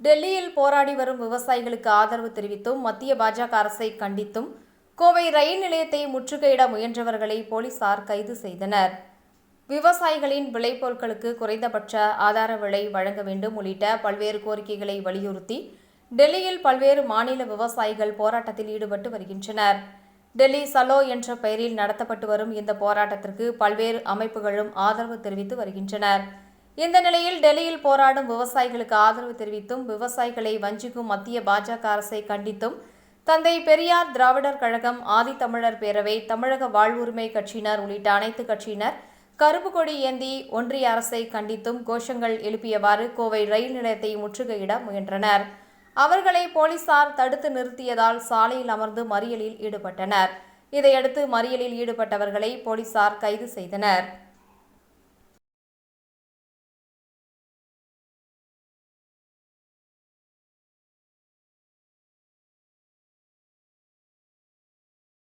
டெல்லியில் போராடி வரும் விவசாயிகளுக்கு ஆதரவு தெரிவித்தும் மத்திய பாஜக அரசை கண்டித்தும் கோவை ரயில் நிலையத்தை முற்றுகையிட முயன்றவர்களை போலீசார் கைது செய்தனர். விவசாயிகளின் விளைபொருட்களுக்கு குறைந்தபட்ச ஆதார விலை வழங்க வேண்டும் உள்ளிட்ட பல்வேறு கோரிக்கைகளை வலியுறுத்தி டெல்லியில் பல்வேறு மாநில விவசாயிகள் போராட்டத்தில் ஈடுபட்டு வருகின்றனர். டெல்லி சலோ என்ற பெயரில் நடத்தப்பட்டு வரும் இந்த போராட்டத்திற்கு பல்வேறு அமைப்புகளும் ஆதரவு தெரிவித்து வருகின்றனர். இந்த நிலையில் டெல்லியில் போராடும் விவசாயிகளுக்கு ஆதரவு தெரிவித்தும் விவசாயிகளை வஞ்சிக்கும் மத்திய பாஜக அரசை கண்டித்தும் தந்தை பெரியார் திராவிடர் கழகம் ஆதித்தமிழர் பேரவை தமிழக வாழ்வுரிமை கட்சியினர் உள்ளிட்ட அனைத்து கட்சியினர் கருப்பு கொடி ஏந்தி ஒன்றிய அரசை கண்டித்தும் கோஷங்கள் எழுப்பியவாறு கோவை ரயில் நிலையத்தை முற்றுகையிட முயன்றனர். அவர்களை போலீசார் தடுத்து நிறுத்தியதால் சாலையில் அமர்ந்து மறியலில் ஈடுபட்டனர். இதையடுத்து மறியலில் ஈடுபட்டவர்களை போலீசார் கைது செய்தனர்.